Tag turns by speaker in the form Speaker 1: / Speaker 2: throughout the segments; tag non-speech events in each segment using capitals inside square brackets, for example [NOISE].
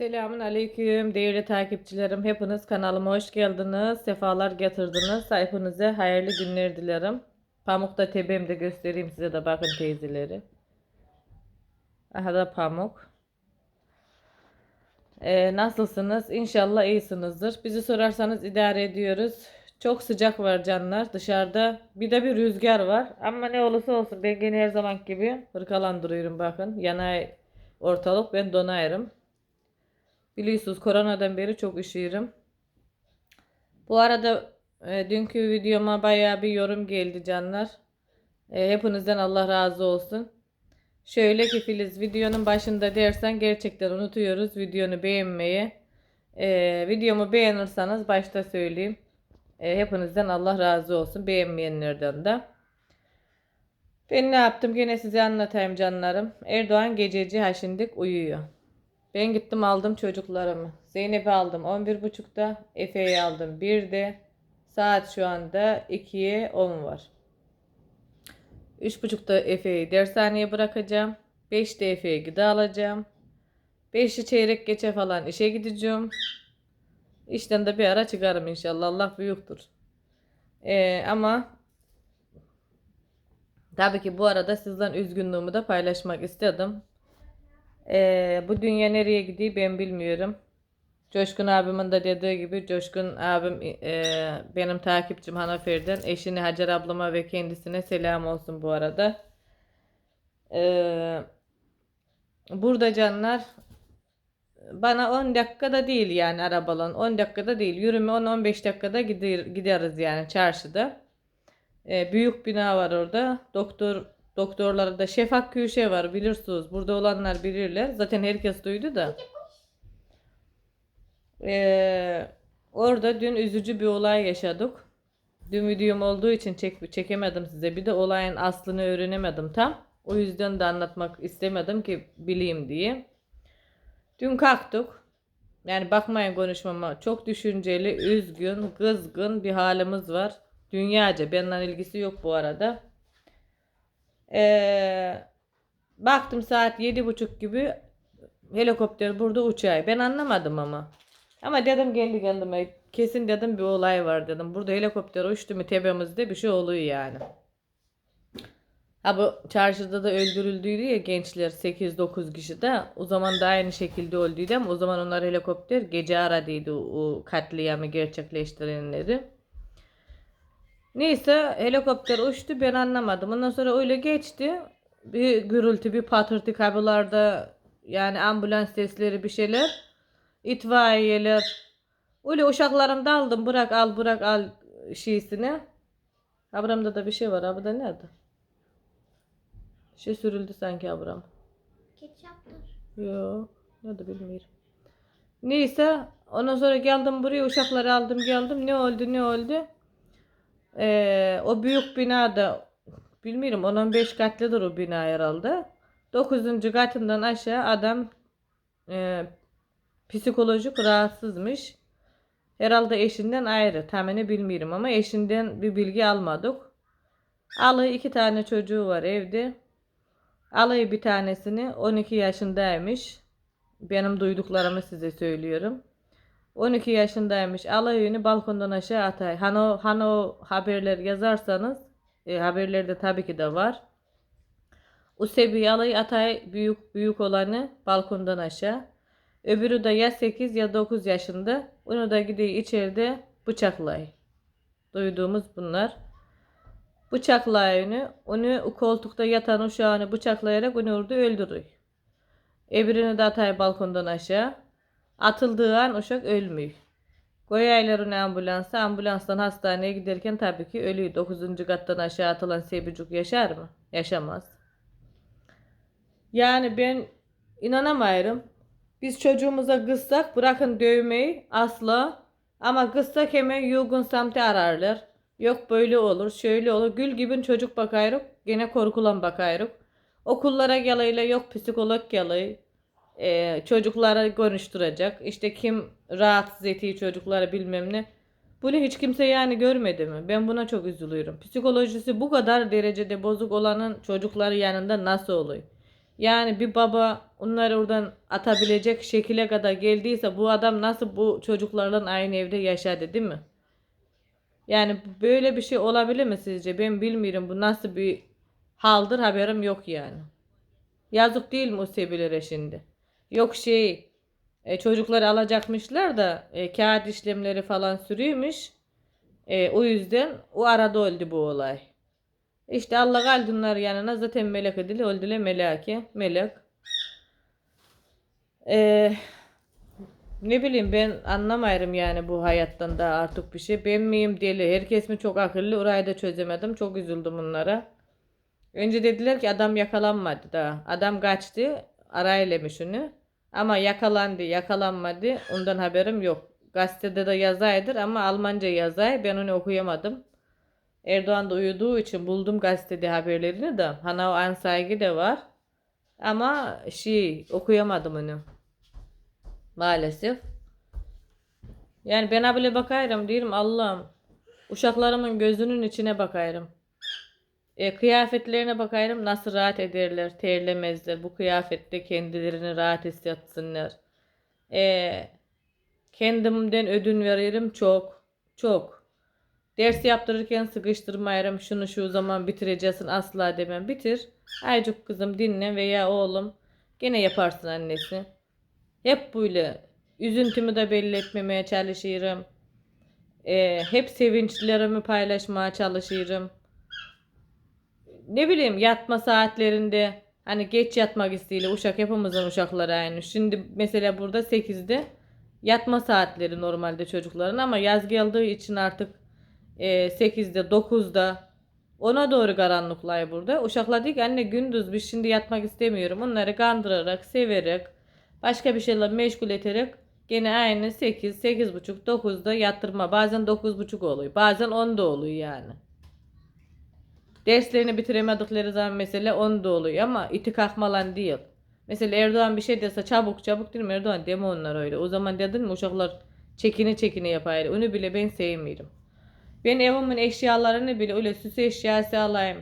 Speaker 1: Selamun aleyküm değerli takipçilerim. Hepiniz kanalıma hoş geldiniz. Sefalar getirdiniz. Hepinize hayırlı günler dilerim. Pamukta tebemde göstereyim size de bakın teyzeleri. Aha da pamuk. Ee, nasılsınız? İnşallah iyisinizdir. Bizi sorarsanız idare ediyoruz. Çok sıcak var canlar dışarıda. Bir de bir rüzgar var. Ama ne olursa olsun ben gene her zaman gibi hırkalandırıyorum bakın. Yanay ortalık ben donayırım. Biliyorsunuz koronadan beri çok üşüyorum. Bu arada e, dünkü videoma bayağı bir yorum geldi canlar. E, hepinizden Allah razı olsun. Şöyle ki Filiz videonun başında dersen gerçekten unutuyoruz videonu beğenmeyi. E, videomu beğenirseniz başta söyleyeyim. E, hepinizden Allah razı olsun. Beğenmeyenlerden de. Ben ne yaptım gene size anlatayım canlarım. Erdoğan gececi haşindik uyuyor. Ben gittim aldım çocuklarımı. Zeynep'i aldım 11.30'da. Efe'yi aldım 1'de. Saat şu anda 2'ye 10 var. 3.30'da Efe'yi dershaneye bırakacağım. 5'te Efe'ye gıda alacağım. 5'i çeyrek geçe falan işe gideceğim. İşten de bir ara çıkarım inşallah. Allah büyüktür. Ee, ama tabii ki bu arada sizden üzgünlüğümü de paylaşmak istedim. Ee, bu dünya nereye gidiyor ben bilmiyorum. Coşkun abimin de dediği gibi Coşkun abim e, benim takipçim Hanafer'den eşini Hacer ablama ve kendisine selam olsun bu arada. Ee, burada canlar bana 10 dakikada değil yani arabalan 10 dakikada değil yürüme 10-15 dakikada gider, gideriz yani çarşıda. Ee, büyük bina var orada. Doktor doktorları da Şefak Küşe var bilirsiniz. Burada olanlar bilirler. Zaten herkes duydu da. Ee, orada dün üzücü bir olay yaşadık. Dün videom olduğu için çek, çekemedim size. Bir de olayın aslını öğrenemedim tam. O yüzden de anlatmak istemedim ki bileyim diye. Dün kalktık. Yani bakmayın konuşmama. Çok düşünceli, üzgün, kızgın bir halimiz var. Dünyaca. Benden ilgisi yok bu arada. Ee, baktım saat yedi buçuk gibi helikopter burada uçuyor. Ben anlamadım ama. Ama dedim kendi kendime kesin dedim bir olay var dedim. Burada helikopter uçtu mu tepemizde bir şey oluyor yani. Ha bu çarşıda da öldürüldüydü ya gençler 8-9 kişi de o zaman da aynı şekilde öldüydü ama o zaman onlar helikopter gece aradıydı o katliamı gerçekleştirenleri. Neyse helikopter uçtu ben anlamadım. Ondan sonra öyle geçti. Bir gürültü bir patırtı kablolarda yani ambulans sesleri bir şeyler. İtfaiyeler. Öyle uşaklarım da aldım bırak al bırak al şeysini. Abram'da da bir şey var. Abi da nerede? Şey sürüldü sanki Abram.
Speaker 2: Ketçaptır.
Speaker 1: Yo, ne de bilmiyorum. Neyse, ondan sonra geldim buraya uşakları aldım geldim. Ne oldu ne oldu? Ee, o büyük binada bilmiyorum 10-15 katlıdır o bina herhalde. 9. katından aşağı adam e, psikolojik rahatsızmış. Herhalde eşinden ayrı. Tamamını bilmiyorum ama eşinden bir bilgi almadık. Alı iki tane çocuğu var evde. Alayı bir tanesini 12 yaşındaymış. Benim duyduklarımı size söylüyorum. 12 yaşındaymış. Alayını balkondan aşağı atay. Hani o, hani o haberler yazarsanız e, haberlerde tabii ki de var. O sebebi alayı atay büyük büyük olanı balkondan aşağı. Öbürü de ya 8 ya 9 yaşında. Onu da gidiyor içeride bıçaklay. Duyduğumuz bunlar. Bıçaklayını onu koltukta yatan uşağını bıçaklayarak onu orada öldürüyor. Öbürünü de atay balkondan aşağı. Atıldığı an uşak ölmüyor. Koyaylar onu ambulansa. Ambulanstan hastaneye giderken tabii ki ölüyor. 9. kattan aşağı atılan sebicik yaşar mı? Yaşamaz. Yani ben inanamıyorum. Biz çocuğumuza kızsak bırakın dövmeyi asla. Ama kızsak hemen yugun semti ararlar. Yok böyle olur, şöyle olur. Gül gibi çocuk bakayırık. Gene korkulan bakayırık. Okullara geleyla yok psikolog geley. Ee, çocuklara konuşturacak. İşte kim rahatsız ettiği çocuklara bilmem ne. Bunu hiç kimse yani görmedi mi? Ben buna çok üzülüyorum. Psikolojisi bu kadar derecede bozuk olanın çocukları yanında nasıl oluyor? Yani bir baba onları oradan atabilecek şekile kadar geldiyse bu adam nasıl bu çocuklarla aynı evde yaşadı değil mi? Yani böyle bir şey olabilir mi sizce? Ben bilmiyorum bu nasıl bir haldır haberim yok yani. Yazık değil mi o sebilere şimdi? Yok şey e, çocukları alacakmışlar da e, kağıt işlemleri falan sürüyormuş. E, o yüzden o arada oldu bu olay. İşte Allah kaldı onları yanına zaten melek edili öldüler meleki. Melek. E, ne bileyim ben anlamayırım yani bu hayattan da artık bir şey. Ben miyim deli? Herkes mi çok akıllı? Orayı da çözemedim. Çok üzüldüm bunlara. Önce dediler ki adam yakalanmadı da. Adam kaçtı. Araylemiş onu. Ama yakalandı, yakalanmadı. Ondan haberim yok. Gazetede de yazaydır ama Almanca yazay. Ben onu okuyamadım. Erdoğan da uyuduğu için buldum gazetede haberlerini de. Hana o ansaygı de var. Ama şey okuyamadım onu. Maalesef. Yani ben bile bakayım diyorum Allah'ım. Uşaklarımın gözünün içine bakayım. E, kıyafetlerine bakayım nasıl rahat ederler, terlemezler. Bu kıyafette kendilerini rahat hissetsinler. E, kendimden ödün veririm çok, çok. Ders yaptırırken sıkıştırmayırım. Şunu şu zaman bitireceksin asla demem. Bitir. Aycık kızım dinle veya oğlum gene yaparsın annesi. Hep böyle üzüntümü de belli etmemeye çalışırım. E, hep sevinçlerimi paylaşmaya çalışırım ne bileyim yatma saatlerinde hani geç yatmak isteğiyle uşak hepimizin uşakları aynı. Şimdi mesela burada 8'de yatma saatleri normalde çocukların ama yaz geldiği için artık e, 8'de 9'da ona doğru karanlıklar burada. Uşaklar diyor ki anne gündüz biz şimdi yatmak istemiyorum. Onları kandırarak, severek, başka bir şeyle meşgul ederek gene aynı 8, 8.30, 9'da yattırma. Bazen 9.30 oluyor. Bazen 10'da oluyor yani. Derslerini bitiremedikleri zaman mesela onda oluyor ama iti kalkmalan değil. Mesela Erdoğan bir şey dese çabuk çabuk değil mi Erdoğan deme onlar öyle. O zaman dedin mi uşaklar çekini çekini yapar. Onu bile ben sevmiyorum. Ben evimin eşyalarını bile öyle süs eşyası alayım.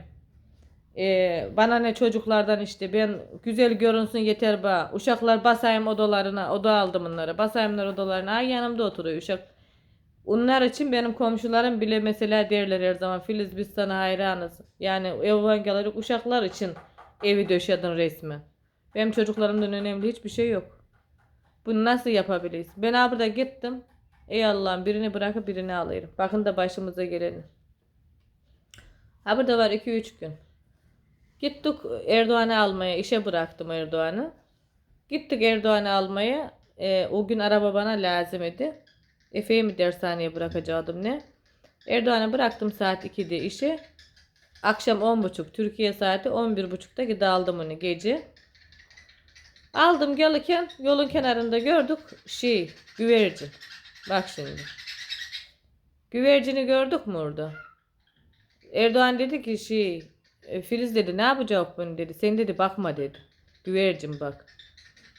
Speaker 1: Ee, bana ne çocuklardan işte ben güzel görünsün yeter ba. Uşaklar basayım odalarına. Oda aldım onlara. Basayımlar odalarına. Ay yanımda oturuyor uşak. Onlar için benim komşularım bile mesela derler her zaman Filiz biz sana hayranız. Yani evangelik uşaklar için evi döşedin resmi. Benim çocuklarımdan önemli hiçbir şey yok. Bunu nasıl yapabiliriz? Ben burada gittim. Ey Allah'ım birini bırakıp birini alayım. Bakın da başımıza geleni. Ha burada var 2-3 gün. Gittik Erdoğan'ı almaya. işe bıraktım Erdoğan'ı. Gittik Erdoğan'ı almaya. Ee, o gün araba bana lazım idi. Efe'yi mi dershaneye bırakacaktım ne? Erdoğan'a bıraktım saat 2'de işe. Akşam 10.30 Türkiye saati 11.30'da gidi aldım onu gece. Aldım gelirken yolun kenarında gördük şey güvercin. Bak şimdi. Güvercini gördük mü orada? Erdoğan dedi ki şey e, Filiz dedi ne yapacak bunu dedi. Sen dedi bakma dedi. Güvercin bak.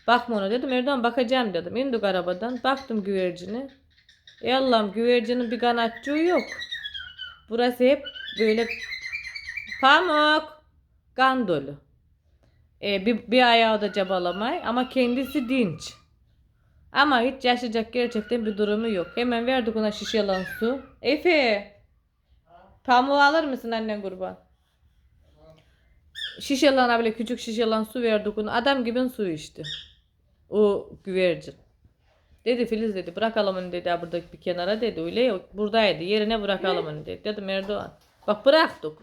Speaker 1: Bakma ona dedim. Erdoğan bakacağım dedim. İndik arabadan. Baktım güvercine. Ey Allah'ım güvercinin bir kanatçığı yok. Burası hep böyle pamuk. Kan dolu. Ee, bir, bir ayağı da cabalamay ama kendisi dinç. Ama hiç yaşayacak gerçekten bir durumu yok. Hemen verdik ona şişelen su. Efe. Pamuğu alır mısın annen kurban? Şişelen böyle küçük şişelen su verdik ona. Adam gibi su içti. O güvercin. Dedi Filiz dedi bırakalım onu dedi ha burada bir kenara dedi öyle yok buradaydı yerine bırakalım onu dedi. Dedim Erdoğan bak bıraktık.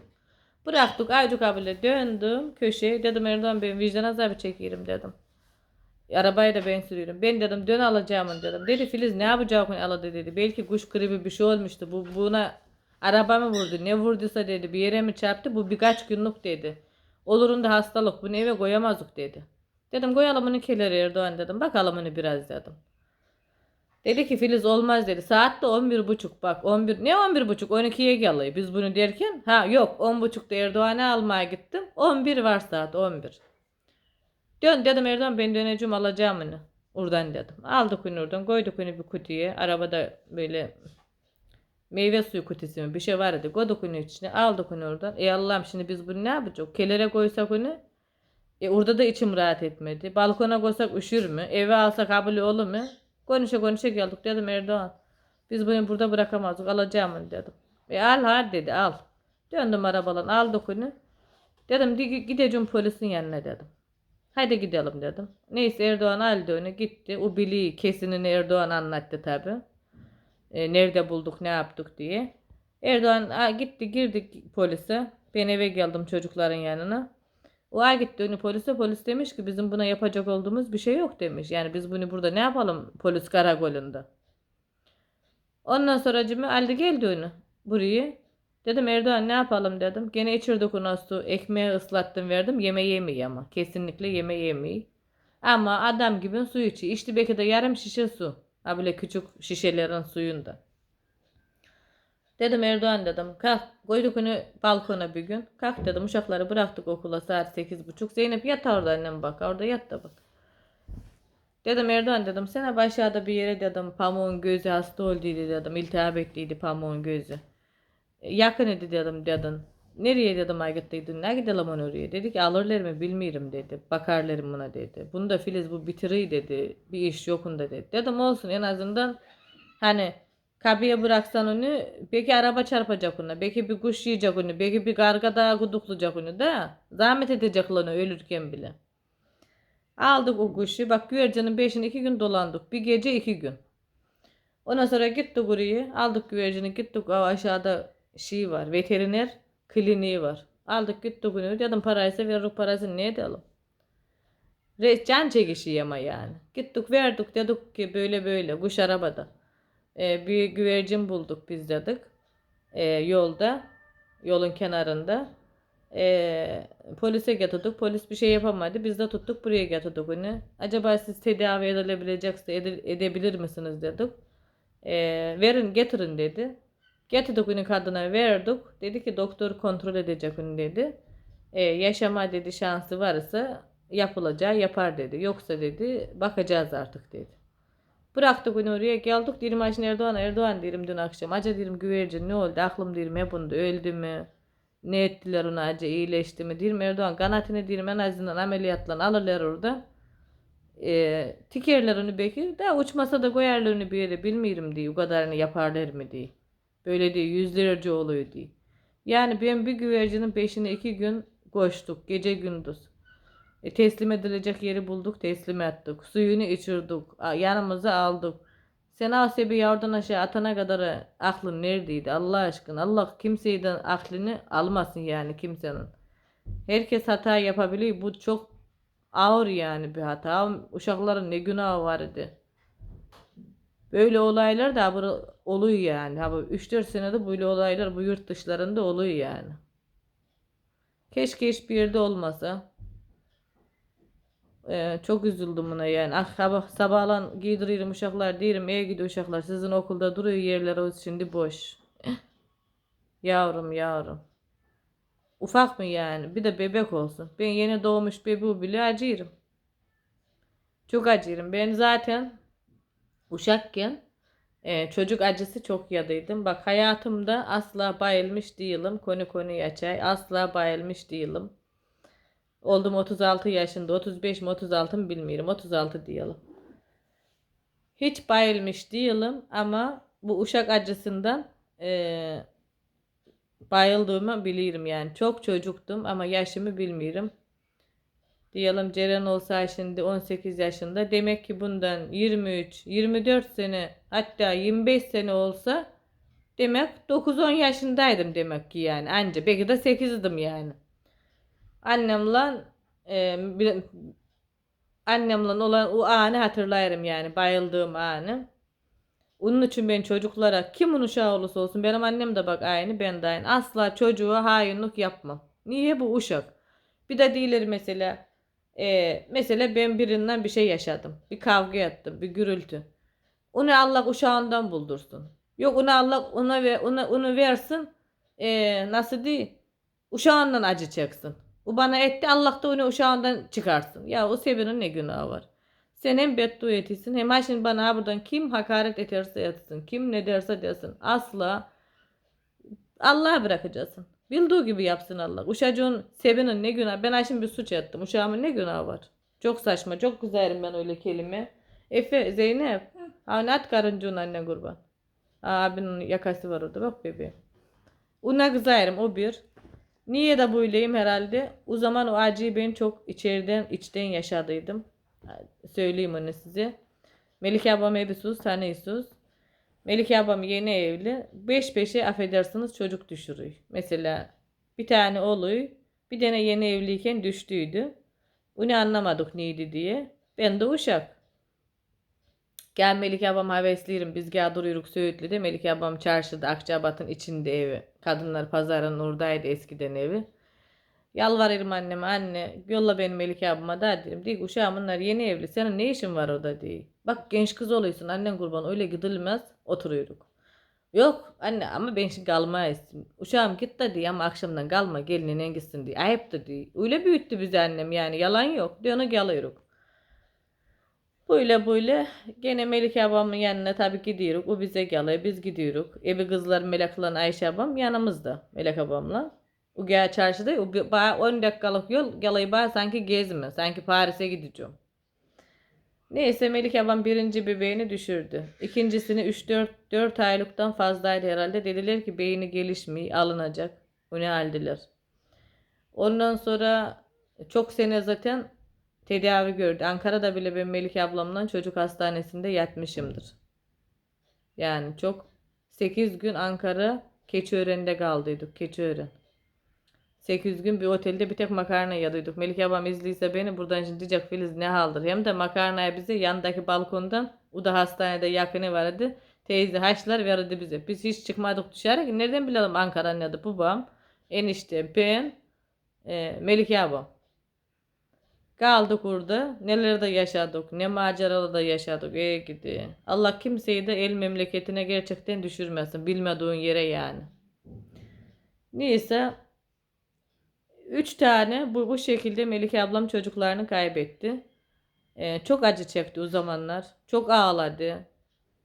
Speaker 1: Bıraktık Aycuk abiyle döndüm köşeye dedim Erdoğan ben vicdan azabı çekiyorum dedim. Arabayı da ben sürüyorum. Ben dedim dön alacağım dedim. Dedi Filiz ne yapacak onu aladı dedi. Belki kuş gribi bir şey olmuştu. Bu buna araba mı vurdu ne vurduysa dedi bir yere mi çarptı bu birkaç günlük dedi. Olurunda hastalık bunu eve koyamazdık dedi. Dedim koyalım onu keleri Erdoğan dedim. Bakalım onu biraz dedim. Dedi ki Filiz olmaz dedi. Saat de 11 buçuk bak 11 ne 11 buçuk 12'ye geliyor biz bunu derken ha yok 10 buçukta Erdoğan'ı almaya gittim 11 var saat 11. Dön dedim Erdoğan ben döneceğim alacağım onu. Oradan dedim. Aldık onu oradan koyduk onu bir kutuya. Arabada böyle meyve suyu kutusu mu bir şey vardı. Koyduk onu içine aldık onu oradan. Ey Allah'ım şimdi biz bunu ne yapacağız? Kelere koysak onu E orada da içim rahat etmedi. Balkona koysak üşür mü? Eve alsak kabul olur mu? Konuşa konuşa geldik dedim Erdoğan. Biz bunu burada bırakamazdık alacağım dedim. E al hadi dedi al. Döndüm arabadan aldık onu. Dedim "Di- gideceğim polisin yanına dedim. Hadi gidelim dedim. Neyse Erdoğan aldı onu gitti. O biliği kesinini Erdoğan anlattı tabi. E, nerede bulduk ne yaptık diye. Erdoğan "Aa, gitti girdik polise. Ben eve geldim çocukların yanına. O ay gitti onu polise. Polis demiş ki bizim buna yapacak olduğumuz bir şey yok demiş. Yani biz bunu burada ne yapalım polis karakolunda. Ondan sonra cimi aldı geldi onu buraya. Dedim Erdoğan ne yapalım dedim. Gene içirdik onu su. Ekmeği ıslattım verdim. Yeme yemeyi ama. Kesinlikle yeme yemeyi. Ama adam gibi su içi. İçti belki de yarım şişe su. Ha böyle küçük şişelerin suyunda. Dedim Erdoğan dedim. Kalk koyduk onu balkona bir gün. Kalk dedim uşakları bıraktık okula saat sekiz buçuk. Zeynep yat orada annem bak. Orada yat da bak. Dedim Erdoğan dedim sana aşağıda bir yere dedim pamuğun gözü hasta olduydu dedim. İltihap ettiydi pamuğun gözü. E, Yakın idi dedim dedin. Nereye dedim ay? Ne gidelim onu oraya? Dedi ki alırlar mı bilmiyorum dedi. Bakarlarım buna dedi. Bunu da Filiz bu bitiriyi dedi. Bir iş yokunda dedi. Dedim olsun en azından hani Kabiye bıraksan onu belki araba çarpacak ona. Belki bir kuş yiyecek onu. Belki bir karga daha guduklayacak onu da. Zahmet edecek onu ölürken bile. Aldık o kuşu. Bak güvercinin beşini iki gün dolandık. Bir gece iki gün. Ondan sonra gittik oraya. Aldık güvercini gittik. O aşağıda şey var. Veteriner kliniği var. Aldık gittik onu. Dedim paraysa veririz parasını ne edelim? Can çekişi ama yani. Gittik verdik dedik ki böyle böyle kuş arabada. Ee, bir güvercin bulduk biz dedik. Ee, yolda. Yolun kenarında. Ee, polise getirdik. Polis bir şey yapamadı. Biz de tuttuk buraya getirdik onu. Acaba siz tedavi edilebilecekse ede- edebilir misiniz dedik. Ee, verin getirin dedi. Getirdik onu kadına verdik. Dedi ki doktor kontrol edecek onu dedi. Ee, yaşama dedi şansı varsa yapılacağı yapar dedi. Yoksa dedi bakacağız artık dedi. Bıraktık onu oraya geldik. Dilim Ayşin Erdoğan Erdoğan derim dün akşam. Acı dedim güvercin ne oldu? Aklım dedim hep bunda öldü mü? Ne ettiler ona acı iyileşti mi? Dirim Erdoğan kanatını dirim en azından ameliyatla alırlar orada. E, tikerler onu belki. Da uçmasa da koyarlar onu bir yere bilmiyorum diye. O kadarını yaparlar mı diye. Böyle diye yüzlerce oluyor diye. Yani ben bir güvercinin peşine iki gün koştuk. Gece gündüz. E, teslim edilecek yeri bulduk, teslim ettik. Suyunu içirdik, yanımıza aldık. Sen Asiye bir yardan aşağı atana kadar e, aklın neredeydi Allah aşkına? Allah kimseyden aklını almasın yani kimsenin. Herkes hata yapabiliyor. Bu çok ağır yani bir hata. Uşakların ne günahı vardı. Böyle olaylar da oluyor yani. Ha bu 3-4 senede böyle olaylar bu yurt dışlarında oluyor yani. Keşke hiçbir yerde olmasa. Ee, çok üzüldüm buna yani. Ah sabah sabahlan giydiririm uşaklar diyelim eve gidiyor uşaklar. Sizin okulda duruyor yerler o şimdi boş. [LAUGHS] Yavrum yavrum. Ufak mı yani? Bir de bebek olsun. Ben yeni doğmuş bebeği bile acırım. Çok acırım. Ben zaten uşakken e, çocuk acısı çok yadıydım. Bak hayatımda asla bayılmış değilim. Konu konuyu açay. Asla bayılmış değilim. Oldum 36 yaşında. 35 mi 36 mı bilmiyorum. 36 diyelim. Hiç bayılmış değilim ama bu uşak acısından e, bayıldığımı bilirim yani. Çok çocuktum ama yaşımı bilmiyorum. Diyelim Ceren olsa şimdi 18 yaşında. Demek ki bundan 23, 24 sene hatta 25 sene olsa demek 9-10 yaşındaydım demek ki yani. Anca belki de 8'dim yani. Annemle e, bir- annemle olan o anı hatırlarım yani bayıldığım anı. Onun için ben çocuklara kimin uşağı olursa olsun benim annem de bak aynı ben de aynı. Asla çocuğa hainlik yapmam. Niye bu uşak? Bir de değiller mesela e, mesela ben birinden bir şey yaşadım. Bir kavga ettim, bir gürültü. Onu Allah uşağından buldursun. Yok onu Allah ona ve ona onu versin. E, nasıl değil? Uşağından acı çeksin. O bana etti Allah da onu uşağından çıkarsın. Ya o sebenin ne günahı var? Sen hem beddua etirsin hem şimdi bana buradan kim hakaret ederse etsin. Kim ne derse desin. Asla Allah'a bırakacaksın. Bildiği gibi yapsın Allah. Uşacığın sebinin ne günah. Ben şimdi bir suç ettim. Uşağımın ne günahı var? Çok saçma. Çok güzelim ben öyle kelime. Efe, Zeynep. Ha, at karıncığın anne kurban. Abinin yakası var orada. Bak bebeğim. Ona kızarım o bir. Niye de böyleyim herhalde? O zaman o acıyı ben çok içeriden içten yaşadıydım. Söyleyeyim onu size. Melike ablam ebisuz, tanıyorsunuz. Melike ablam yeni evli. Beş beşe affedersiniz çocuk düşürüyor. Mesela bir tane oluyor. Bir tane yeni evliyken düştüydü. Onu anlamadık neydi diye. Ben de uşak. Gel Melike abam hevesliyirim. Biz gel duruyoruz Söğütlü'de. Melike abam çarşıda Akçabat'ın içinde evi. Kadınlar pazarının oradaydı eskiden evi. Yalvarırım anneme anne yolla beni Melike abama da dedim. Diye uşağım bunlar yeni evli. Senin ne işin var orada diye. Bak genç kız oluyorsun annen kurban öyle gidilmez oturuyorduk. Yok anne ama ben şimdi kalmayız. Uşağım git de ama akşamdan kalma gelinin gitsin diye. Ayıp da diye. Öyle büyüttü bizi annem yani yalan yok. Diyor onu geliyoruz. Böyle böyle gene Melike abamın yanına tabii gidiyoruz. O bize geliyor biz gidiyoruz. Evi kızlar Melek'le Ayşe abam yanımızda Melek abamla. O gel çarşıda o bana 10 dakikalık yol geliyor bana sanki gezme. Sanki Paris'e gideceğim. Neyse Melike abam birinci bebeğini düşürdü. İkincisini 3-4 4 aylıktan fazlaydı herhalde. Dediler ki beyni gelişmiyor alınacak. Onu aldılar. Ondan sonra çok sene zaten tedavi gördü. Ankara'da bile ben Melike ablamla çocuk hastanesinde yatmışımdır. Yani çok 8 gün Ankara Keçiören'de kaldıydık. Keçiören. 8 gün bir otelde bir tek makarna yadıydık. Melike ablam izliyse beni buradan şimdi diyecek Filiz ne haldır. Hem de makarnayı bize yandaki balkondan o da hastanede yakını vardı. Teyze haşlar verdi bize. Biz hiç çıkmadık dışarı. Nereden bilelim Ankara'nın adı babam. Enişte ben e, Melike ablam. Kaldık orada. Neler de yaşadık. Ne maceralar da yaşadık. Ey gidi. Allah kimseyi de el memleketine gerçekten düşürmesin. Bilmediğin yere yani. Neyse. Üç tane bu, bu şekilde Melike ablam çocuklarını kaybetti. Ee, çok acı çekti o zamanlar. Çok ağladı.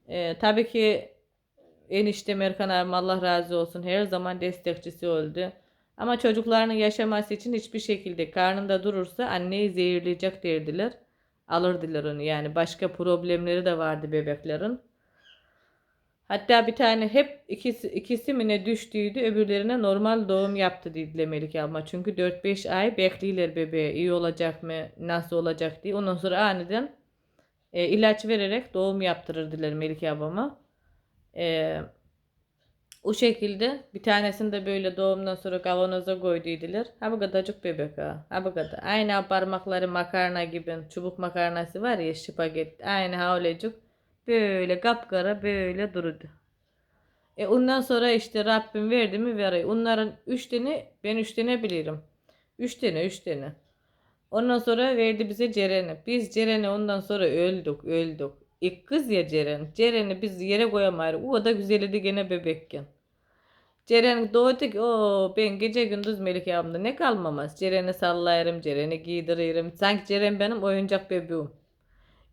Speaker 1: Ee, tabii ki enişte Erkan abim Allah razı olsun her zaman destekçisi oldu. Ama çocuklarının yaşaması için hiçbir şekilde karnında durursa anneyi zehirleyecek derdiler. Alırdılar onu yani başka problemleri de vardı bebeklerin. Hatta bir tane hep ikisi, ikisi mi ne düştüydü öbürlerine normal doğum yaptı dediler Melike abla. Çünkü 4-5 ay bekliyorlar bebeğe iyi olacak mı nasıl olacak diye. Ondan sonra aniden e, ilaç vererek doğum yaptırırdılar Melike ablama. E, o şekilde bir tanesini de böyle doğumdan sonra kavanoza koyduydular. Ha bu kadarcık bebek ha. Ha bu kadar. Aynı parmakları makarna gibi. Çubuk makarnası var ya spagetti. Aynı havlecik. Böyle kapkara böyle durdu. E ondan sonra işte Rabbim verdi mi veriyor. Onların üç tane ben üç tane bilirim. Üç tane üç tane. Ondan sonra verdi bize Ceren'i. Biz Ceren'i ondan sonra öldük öldük. İlk kız ya Ceren. Ceren'i biz yere koyamayız. O da güzeldi gene bebekken. Ceren doğdu ki o ben gece gündüz Melike abimde ne kalmamaz. Ceren'i sallayırım, Ceren'i giydiririm. Sanki Ceren benim oyuncak bebeğim.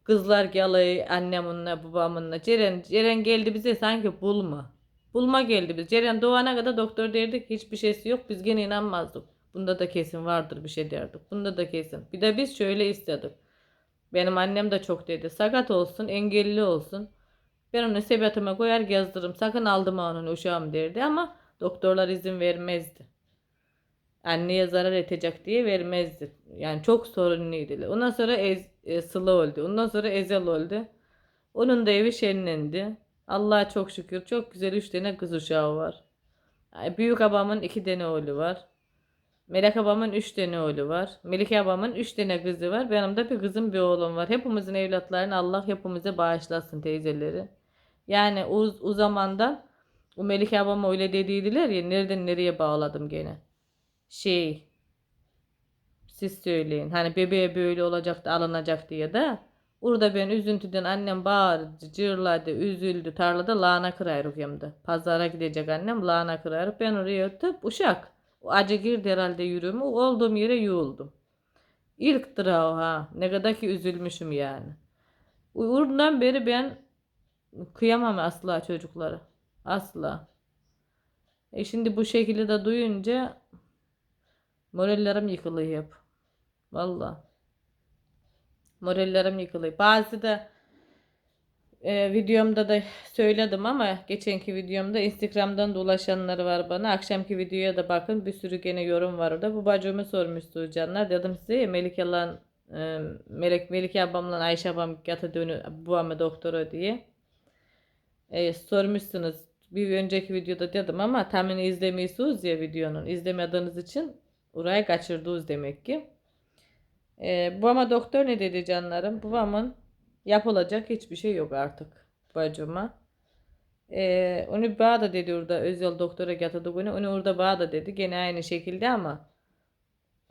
Speaker 1: Kızlar geliyor anneminle babamınla. Ceren, Ceren geldi bize sanki bulma. Bulma geldi biz. Ceren doğana kadar doktor derdik hiçbir şeysi yok. Biz gene inanmazdık. Bunda da kesin vardır bir şey derdik. Bunda da kesin. Bir de biz şöyle istedik. Benim annem de çok dedi. Sakat olsun, engelli olsun. Ben onu sepetime koyar gezdiririm. Sakın aldırma onun uşağım derdi ama doktorlar izin vermezdi. Anneye zarar edecek diye vermezdi. Yani çok sorunluydu. Ondan sonra Ez, e, Sıla oldu. Ondan sonra Ezel oldu. Onun da evi şenlendi. Allah'a çok şükür. Çok güzel üç tane kız uşağı var. Ay, Büyük abamın iki tane oğlu var. Melek abamın üç tane oğlu var. Melike abamın üç tane kızı var. Benim de bir kızım bir oğlum var. Hepimizin evlatlarını Allah hepimize bağışlasın teyzeleri. Yani o, o zamandan o Melike abama öyle dediydiler ya nereden nereye bağladım gene. Şey siz söyleyin. Hani bebeğe böyle olacaktı alınacak diye de. Orada ben üzüntüden annem bağırdı, cırladı, üzüldü. Tarlada lahana kırarık hem de. Pazara gidecek annem lahana kırarık. Ben oraya ötüp uşak. O acı girdi herhalde yürüme. Olduğum yere yuğuldum. İlktir ha o ha. Ne kadar ki üzülmüşüm yani. Oradan beri ben kıyamam asla çocuklara. Asla. E şimdi bu şekilde de duyunca morallerim yıkılıyor. Valla. Morallerim yıkılıyor. Bazı da e, videomda da söyledim ama geçenki videomda Instagram'dan da ulaşanlar var bana. Akşamki videoya da bakın bir sürü gene yorum var orada. Bu bacımı sormuştu canlar. Dedim size ya Melike lan e, Melek, Melike ablamla Ayşe ablam yatı dönü bu ama doktora diye. E, sormuşsunuz. Bir önceki videoda dedim ama tahmini izlemiyorsunuz ya videonun. İzlemediğiniz için oraya kaçırdınız demek ki. E, bu ama doktor ne dedi canlarım? Babamın yapılacak hiçbir şey yok artık bacıma. E, onu bana da dedi orada özel doktora getirdi bunu. Onu orada bana da dedi. Gene aynı şekilde ama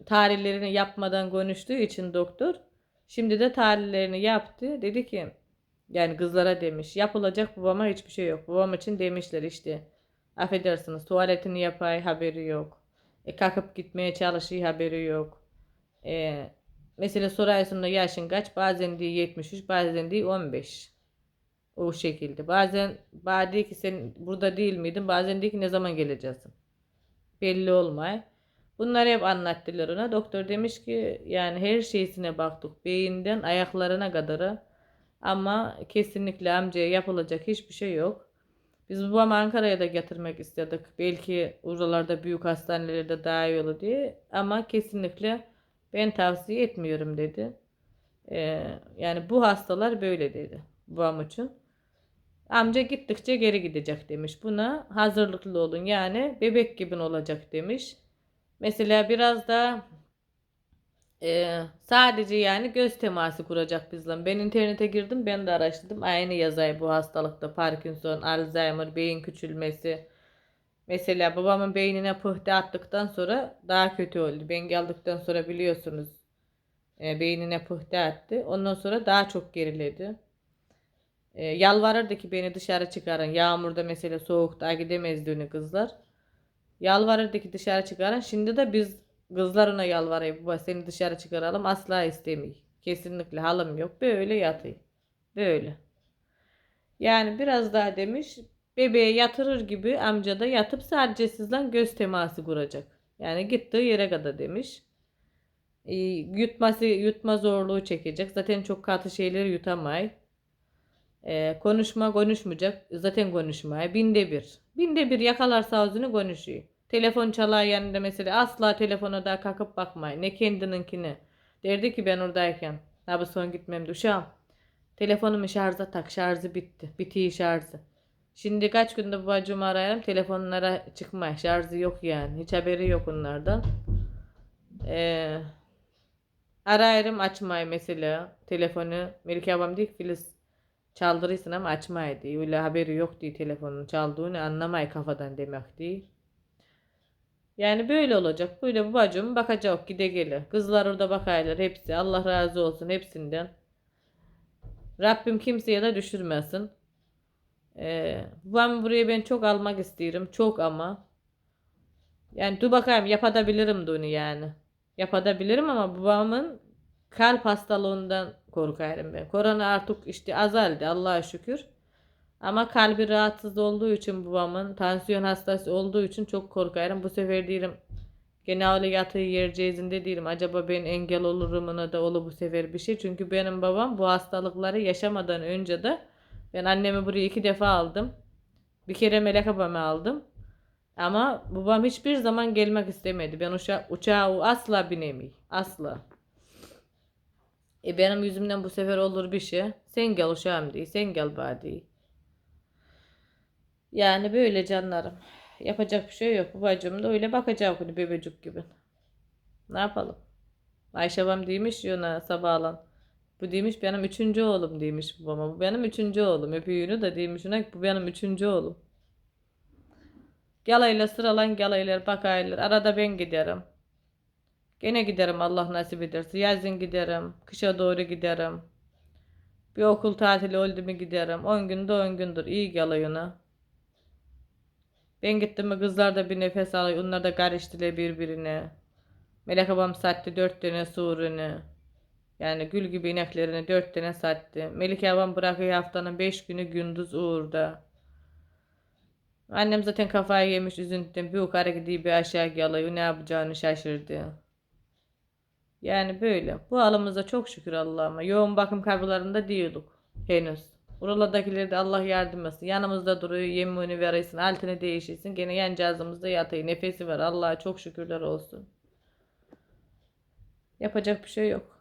Speaker 1: tarihlerini yapmadan konuştuğu için doktor şimdi de tarihlerini yaptı. Dedi ki yani kızlara demiş yapılacak babama hiçbir şey yok. Babam için demişler işte affedersiniz tuvaletini yapay haberi yok. E, kalkıp gitmeye çalışıyor haberi yok. E, mesela soruyorsun da yaşın kaç bazen diye 73 bazen diye 15. O şekilde. Bazen bana diyor ki sen burada değil miydin? Bazen diyor ki ne zaman geleceksin? Belli olmay. Bunları hep anlattılar ona. Doktor demiş ki yani her şeysine baktık. Beyinden ayaklarına kadar. Ama kesinlikle amcaya yapılacak hiçbir şey yok. Biz babamı Ankara'ya da getirmek istedik. Belki oralarda büyük hastanelerde daha iyi olur diye. Ama kesinlikle ben tavsiye etmiyorum dedi. Ee, yani bu hastalar böyle dedi babam için. Amca gittikçe geri gidecek demiş. Buna hazırlıklı olun. Yani bebek gibi olacak demiş. Mesela biraz da e, sadece yani göz teması kuracak bizle. Ben internete girdim, ben de araştırdım. Aynı yazay bu hastalıkta Parkinson, Alzheimer, beyin küçülmesi. Mesela babamın beynine pıhtı attıktan sonra daha kötü oldu. Ben geldikten sonra biliyorsunuz e, beynine pıhtı attı. Ondan sonra daha çok geriledi. E, yalvarırdı ki beni dışarı çıkarın. Yağmurda mesela soğukta gidemezdi onu kızlar. Yalvarırdı ki dışarı çıkarın. Şimdi de biz kızlar ona yalvarıyor. Baba seni dışarı çıkaralım. Asla istemiyor. Kesinlikle halım yok. Böyle yatıyor. Böyle. Yani biraz daha demiş. Bebeğe yatırır gibi amca da yatıp sadece sizden göz teması kuracak. Yani gittiği yere kadar demiş. E, yutması yutma zorluğu çekecek. Zaten çok katı şeyleri yutamay. E, konuşma konuşmayacak. Zaten konuşmay. Binde bir. Binde bir yakalarsa ağzını konuşuyor. Telefon çalar yanında mesela asla telefona da kalkıp bakmayın. Ne kendininkini. Derdi ki ben oradayken. Abi son gitmem uşağım. Telefonumu şarja tak. Şarjı bitti. Bitiği şarjı. Şimdi kaç günde bacımı arayalım. Telefonlara çıkmay. Şarjı yok yani. Hiç haberi yok onlardan. Ee, arayırım açmay mesela. Telefonu. Melike abam diyor ki Filiz çaldırırsın ama açmay diyor. Öyle haberi yok diye telefonun çaldığını anlamay kafadan demek diye. Yani böyle olacak. Böyle babacığım bakacak gide gele. Kızlar orada bakaylar hepsi. Allah razı olsun hepsinden. Rabbim kimseye de düşürmesin. Ee, babamı buraya ben çok almak istiyorum. Çok ama. Yani dur bakayım yapabilirim onu yani. Yapabilirim ama babamın kalp hastalığından korkarım ben. Korona artık işte azaldı Allah'a şükür. Ama kalbi rahatsız olduğu için babamın tansiyon hastası olduğu için çok korkarım. Bu sefer diyelim gene öyle yatı yereceğizinde değilim. Acaba ben engel olurum da olur bu sefer bir şey. Çünkü benim babam bu hastalıkları yaşamadan önce de ben annemi buraya iki defa aldım. Bir kere melek babamı aldım. Ama babam hiçbir zaman gelmek istemedi. Ben uça uçağa asla binemeyim. Asla. E benim yüzümden bu sefer olur bir şey. Sen gel uşağım diye. Sen gel bana diye. Yani böyle canlarım. Yapacak bir şey yok. Babacığım da öyle bakacak onu bebecik gibi. Ne yapalım? Ayşe babam demiş ya ona sabahlan. Bu demiş benim üçüncü oğlum demiş babama. Bu benim üçüncü oğlum. Öpüyünü de demiş ona bu benim üçüncü oğlum. Galayla sıralan galaylar bakaylar. Arada ben giderim. Gene giderim Allah nasip ederse. Yazın giderim. Kışa doğru giderim. Bir okul tatili oldu mu giderim. 10 günde 10 gündür. iyi galayına. Ben gittim mi kızlar da bir nefes alıyor. Onlar da karıştılar birbirine. Melek babam sattı dört tane surunu. Yani gül gibi ineklerini dört tane sattı. Melike babam bırakıyor haftanın beş günü gündüz uğurda. Annem zaten kafayı yemiş üzüntüden. Bir yukarı gidiyor bir aşağı geliyor. Ne yapacağını şaşırdı. Yani böyle. Bu halımıza çok şükür Allah'ıma. Yoğun bakım kablolarında değildik henüz. Buralardakileri de Allah yardım etsin. Yanımızda duruyor. Yemini verirsin. Altını değişirsin. Gene yan cihazımızda yatıyor. Nefesi var. Allah'a çok şükürler olsun. Yapacak bir şey yok.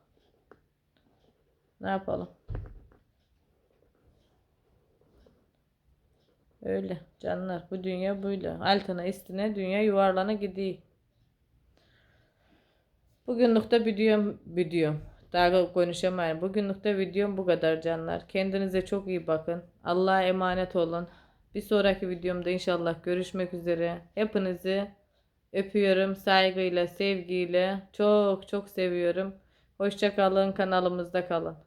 Speaker 1: Ne yapalım? Öyle canlar. Bu dünya böyle. Altına üstüne dünya yuvarlana gidiyor. Bugünlük de videom, videom. Daha konuşamayın. Bugünlük de videom bu kadar canlar. Kendinize çok iyi bakın. Allah'a emanet olun. Bir sonraki videomda inşallah görüşmek üzere. Hepinizi öpüyorum. Saygıyla, sevgiyle. Çok çok seviyorum. Hoşça kalın. Kanalımızda kalın.